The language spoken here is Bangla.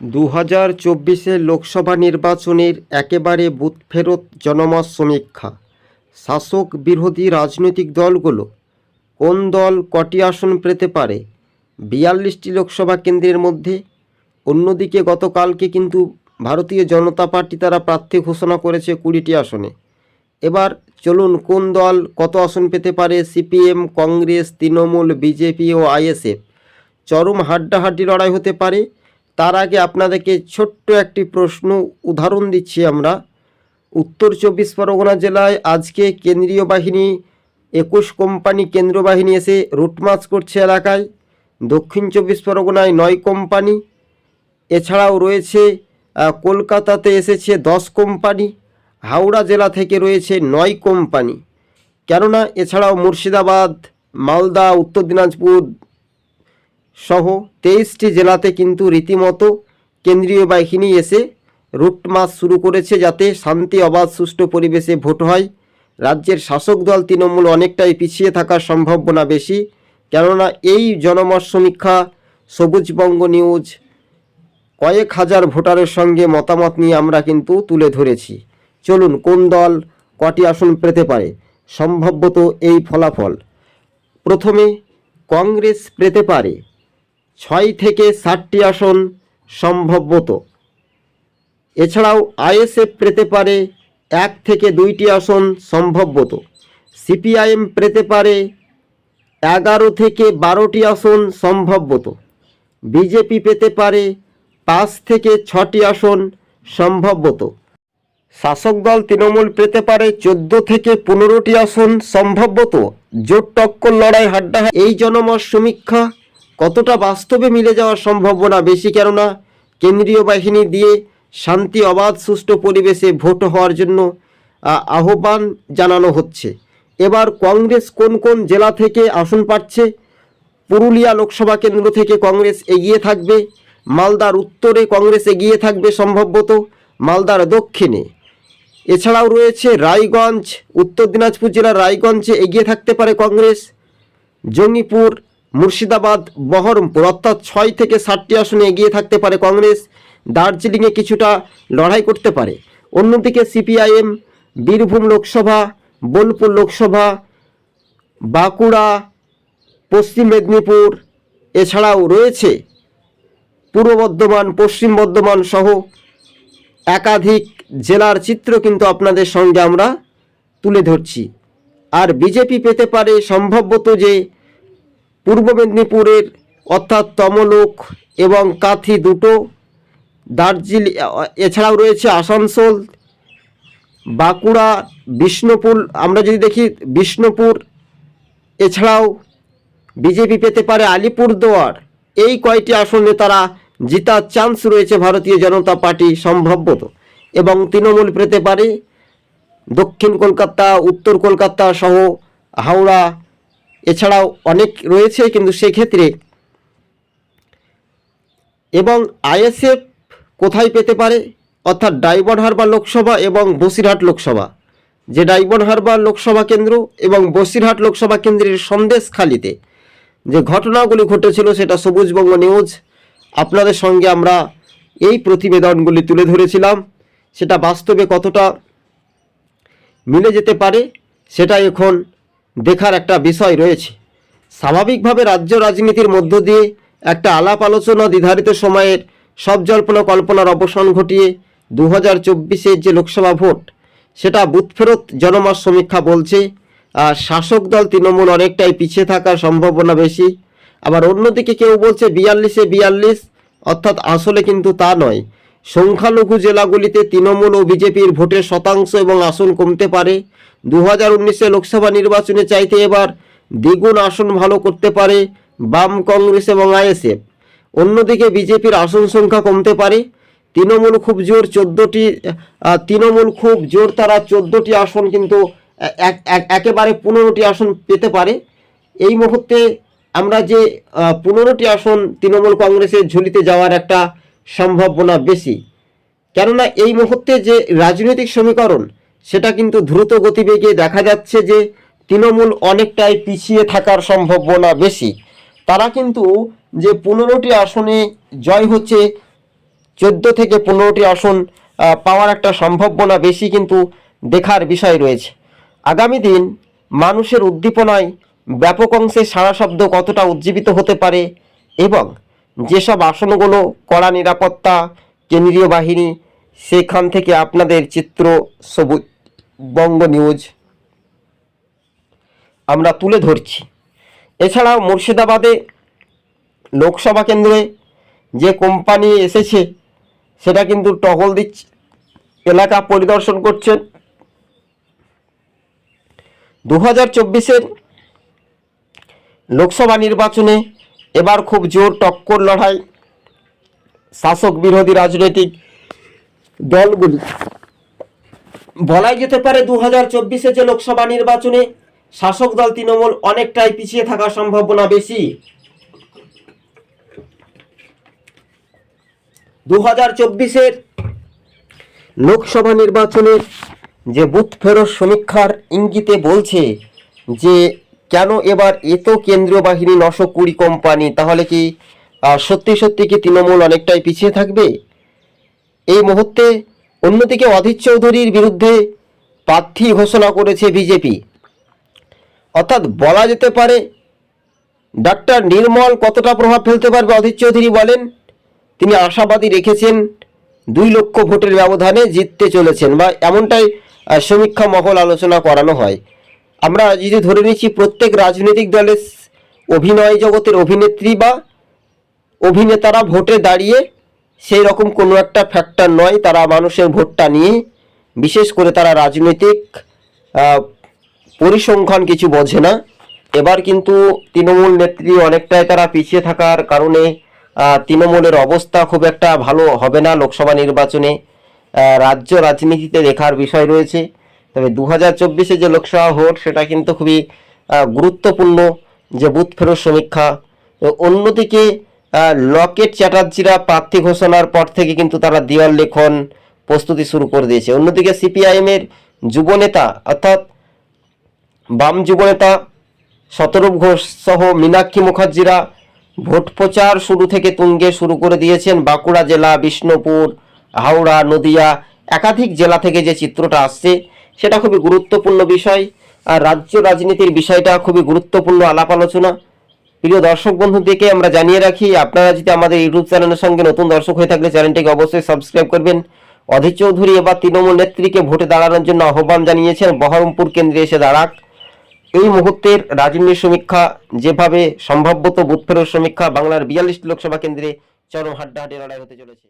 দু হাজার চব্বিশের লোকসভা নির্বাচনের একেবারে বুথ ফেরত জনমত সমীক্ষা। শাসক বিরোধী রাজনৈতিক দলগুলো কোন দল কটি আসন পেতে পারে? বিয়াল্লিশটি লোকসভা কেন্দ্রের মধ্যে। অন্যদিকে গতকালকে কিন্তু ভারতীয় জনতা পার্টি তারা প্রার্থী ঘোষণা করেছে কুড়িটি আসনে। এবার চলুন কোন দল কত আসন পেতে পারে? সিপিএম, কংগ্রেস, তৃণমূল, বিজেপি ও আইএসএফ। চরম হাড্ডাহাড্ডি লড়াই হতে পারে। তার আগে আপনাদেরকে ছোট্ট একটি প্রশ্ন উদাহরণ দিচ্ছি আমরা। উত্তর চব্বিশ পরগনা জেলায় আজকে কেন্দ্রীয় বাহিনী, একুশ কোম্পানি কেন্দ্র বাহিনী এসে রুটমার্চ করছে এলাকায়। দক্ষিণ চব্বিশ পরগনায় নয় কোম্পানি। এছাড়াও রয়েছে কলকাতাতে এসেছে দশ কোম্পানি, হাওড়া জেলা থেকে রয়েছে নয় কোম্পানি। কেননা এছাড়াও মুর্শিদাবাদ, মালদা, উত্তর দিনাজপুর সহ তেইশটি জেলাতে কিন্তু রীতিমতো কেন্দ্রীয় বাহিনী এসে রুট মাস শুরু করেছে যাতে শান্তি, অবাধ, সুষ্ঠু পরিবেশে ভোট হয়। রাজ্যের শাসক দল তৃণমূল অনেকটাই পিছিয়ে থাকার সম্ভাবনা বেশি। কেননা এই জনমত সমীক্ষা সবুজবঙ্গ নিউজ, কয়েক হাজার ভোটারের সঙ্গে মতামত নিয়ে আমরা কিন্তু তুলে ধরেছি। চলুন, কোন দল কটি আসন পেতে পারে? সম্ভবত এই ফলাফল। প্রথমে, কংগ্রেস পেতে পারে। ছয় থেকে ষাটটি আসন সম্ভবত। এছাড়াও আইএসএফ পেতে পারে এক থেকে দুইটি আসন সম্ভবত। সিপিআইএম পেতে পারে এগারো থেকে বারোটি আসন সম্ভবত। বিজেপি পেতে পারে পাঁচ থেকে ছটি আসন সম্ভবত। শাসক দল তৃণমূল পেতে পারে চোদ্দ থেকে পনেরোটি আসন সম্ভবত। জোট টক্কর লড়াই হাড্ডা এই জনমত সমীক্ষা কতটা বাস্তবে মিলে যাওয়ার সম্ভাবনা বেশি কেননা কেন্দ্রীয় বাহিনী দিয়ে শান্তি অবাধ সুষ্ঠু পরিবেশে ভোট হওয়ার জন্য আহ্বান জানানো হচ্ছে। এবার কংগ্রেস কোন কোন জেলা থেকে আসন পাচ্ছে? পুরুলিয়া লোকসভা কেন্দ্র থেকে কংগ্রেস এগিয়ে থাকবে, মালদার উত্তরে কংগ্রেস এগিয়ে থাকবে সম্ভবত, মালদার দক্ষিণে। এছাড়াও রয়েছে রায়গঞ্জ, উত্তর দিনাজপুর জেলার রায়গঞ্জে এগিয়ে থাকতে পারে কংগ্রেস, জঙ্গিপুর মুর্শিদাবাদ, বহরমপুর, অর্থাৎ ছয় থেকে ষাটটি আসনে এগিয়ে থাকতে পারে কংগ্রেস। দার্জিলিংয়ে কিছুটা লড়াই করতে পারে। অন্যদিকে সিপিআইএম, বীরভূম লোকসভা, বোলপুর লোকসভা, বাঁকুড়া, পশ্চিম মেদিনীপুর, এছাড়াও রয়েছে পূর্ব বর্ধমান, পশ্চিম বর্ধমান সহ একাধিক জেলার চিত্র কিন্তু আপনাদের সঙ্গে আমরা তুলে ধরছি। আর বিজেপি পেতে পারে সম্ভবত যে পূর্ব মেদিনীপুরের অর্থাৎ তমলুক এবং কাথি দুটো, দার্জিলিং, এছাড়াও রয়েছে আসানসোল, বাঁকুড়া, বিষ্ণুপুর, আমরা যদি দেখি বিষ্ণুপুর, এছাড়াও বিজেপি পেতে পারে আলিপুরদুয়ার। এই কয়টি আসনে তারা জিতার চান্স রয়েছে ভারতীয় জনতা পার্টি সম্ভবত এবং তৃণমূল পেতে পারে দক্ষিণ কলকাতা, উত্তর কলকাতা সহ হাওড়া এছাড়াও অনেক রয়েছে কিন্তু সেক্ষেত্রে এবং আইএসএফ কোথায় পেতে পারে? অর্থাৎ ডাইবন হারবার লোকসভা এবং বসিরহাট লোকসভা। যে ডাইবন হারবার লোকসভা কেন্দ্র এবং বসিরহাট লোকসভা কেন্দ্রের সন্দেশখালিতে যে ঘটনাগুলি ঘটেছিল সেটা সবুজবঙ্গ নিউজ। আপনাদের সঙ্গে আমরা এই প্রতিবেদনগুলি তুলে ধরেছিলাম। সেটা বাস্তবে কতটা মিলে যেতে পারে, সেটা এখন দেখার একটা বিষয় রয়েছে। স্বাভাবিকভাবে রাজ্য রাজনীতির মধ্য দিয়ে একটা আলাপ আলোচনা নির্ধারিত সময়ের সব জল্পনা কল্পনার অবসান ঘটিয়ে দু হাজার যে লোকসভা ভোট, সেটা বুথ ফেরত জনমত সমীক্ষা বলছে, আর শাসক দল তৃণমূল অনেকটাই পিছিয়ে থাকার সম্ভাবনা বেশি। আবার অন্যদিকে কেউ বলছে বিয়াল্লিশে বিয়াল্লিশ, অর্থাৎ আসলে কিন্তু তা নয়। সংখ্যালঘু জেলাগুলিতে তৃণমূল ও বিজেপির ভোটের শতাংশ এবং আসন কমতে পারে। দু হাজার লোকসভা নির্বাচনে চাইতে এবার দ্বিগুণ আসন ভালো করতে পারে বাম কংগ্রেস এবং আইএসএফ। অন্যদিকে বিজেপির আসন সংখ্যা কমতে পারে। তৃণমূল খুব জোর চোদ্দোটি তৃণমূল খুব জোর তারা চোদ্দোটি আসন কিন্তু এক- এক- একেবারে পনেরোটি আসন পেতে পারে। এই মুহূর্তে আমরা যে পনেরোটি আসন তৃণমূল কংগ্রেসের ঝুলিতে যাওয়ার একটা সম্ভাবনা বেশি। কেননা এই মুহূর্তে যে রাজনৈতিক সমীকরণ, সেটা কিন্তু দ্রুত গতিবেগে দেখা যাচ্ছে যে তৃণমূল অনেকটাই পিছিয়ে থাকার সম্ভাবনা বেশি। তারা কিন্তু যে পনেরোটি আসনে জয় হচ্ছে, চোদ্দ থেকে পনেরোটি আসন পাওয়ার একটা সম্ভাবনা বেশি কিন্তু দেখার বিষয় রয়েছে। আগামী দিন মানুষের উদ্দীপনায় ব্যাপক অংশে সারা শব্দ কতটা উজ্জীবিত হতে পারে এবং যেসব আসনগুলো কড়া নিরাপত্তা, কেন্দ্রীয় বাহিনী, সেখান থেকে আপনাদের চিত্র সবুজ, বঙ্গ নিউজ। আমরা তুলে ধরছি। এছাড়াও মুর্শিদাবাদে লোকসভা কেন্দ্রে যে কোম্পানি এসেছে, সেটা কিন্তু টহল দিচ্ছে, এলাকা পরিদর্শন করছেন। দু হাজার চব্বিশের লোকসভা নির্বাচনে এবার খুব জোর টক্কর লড়াই। শাসক বিরোধী রাজনৈতিক দলগুলি। বলাই যেতে পারে দু হাজার চব্বিশে যে লোকসভা নির্বাচনে শাসক দল তৃণমূল অনেকটাই পিছিয়ে থাকার সম্ভাবনা বেশি। দু হাজার চব্বিশের লোকসভা নির্বাচনের যে বুথ ফেরত সমীক্ষার ইঙ্গিতে বলছে যে কেন এবার এত কেন্দ্রীয় বাহিনী নশো কুড়ি কোম্পানি? তাহলে কি সত্যি সত্যি কি তৃণমূল অনেকটাই পিছিয়ে থাকবে? এই মুহূর্তে অন্যদিকে অধীর চৌধুরীর বিরুদ্ধে প্রার্থী ঘোষণা করেছে বিজেপি। অর্থাৎ বলা যেতে পারে, ডাক্তার নির্মল কতটা প্রভাব ফেলতে পারবে অধীর চৌধুরী বলেন, তিনি আশাবাদী রেখেছেন, দুই লক্ষ ভোটের ব্যবধানে জিততে চলেছেন বা এমনটাই সমীক্ষা মহল আলোচনা করানো হয়। আমরা যদি ধরে নিচ্ছি প্রত্যেক রাজনৈতিক দলের অভিনয় জগতের অভিনেত্রী বা অভিনেতারা ভোটে দাঁড়িয়ে সেই রকম কোনো একটা ফ্যাক্টর নয়, তারা মানুষের ভোটটা নিয়ে, বিশেষ করে তারা রাজনৈতিক পরিসংখ্যান কিছু বোঝে না। এবার কিন্তু তৃণমূল নেত্রী অনেকটাই তারা পিছিয়ে থাকার কারণে তৃণমূলের অবস্থা খুব একটা ভালো হবে না। লোকসভা নির্বাচনে রাজ্য রাজনীতিতে দেখার বিষয় রয়েছে। তবে দু হাজার চব্বিশে যে লোকসভা ভোট, সেটা কিন্তু খুবই গুরুত্বপূর্ণ যে বুথ ফেরত সমীক্ষা। অন্যদিকে লকেট চ্যাটার্জিরা প্রার্থী ঘোষণার পর থেকে কিন্তু তারা দেওয়াল লেখন প্রস্তুতি শুরু করে দিয়েছে। অন্যদিকে সিপিআইএমের যুবনেতা, অর্থাৎ বাম যুবনেতা শতরূপ ঘোষ সহ মীনাক্ষী মুখার্জিরা ভোট প্রচার শুরু থেকে তুঙ্গে শুরু করে দিয়েছেন। বাঁকুড়া জেলা, বিষ্ণুপুর, হাওড়া, নদিয়া, একাধিক জেলা থেকে যে চিত্রটা আসছে সেটা খুবই গুরুত্বপূর্ণ বিষয়, আর রাজ্য রাজনীতির বিষয়টা খুবই গুরুত্বপূর্ণ আলাপ আলোচনা। প্রিয় দর্শক বন্ধুদেরকে আমরা জানিয়ে রাখি, আপনারা যদি আমাদের ইউটিউব চ্যানেলের সঙ্গে নতুন দর্শক হয়ে থাকলে চ্যানেলটিকে অবশ্যই সাবস্ক্রাইব করবেন। অধীর চৌধুরী এবার তৃণমূল নেত্রীকে ভোটে দাঁড়ানোর জন্য আহ্বান জানিয়েছেন বহরমপুর কেন্দ্রে এসে দাঁড়াক। এই মুহূর্তের রাজনীতি সমীক্ষা যেভাবে সম্ভাব্যত বুথ ফেরত সমীক্ষা বাংলার বিয়াল্লিশটি লোকসভা কেন্দ্রে চরম হাড্ডাহাড্ডি লড়াই হতে চলেছে।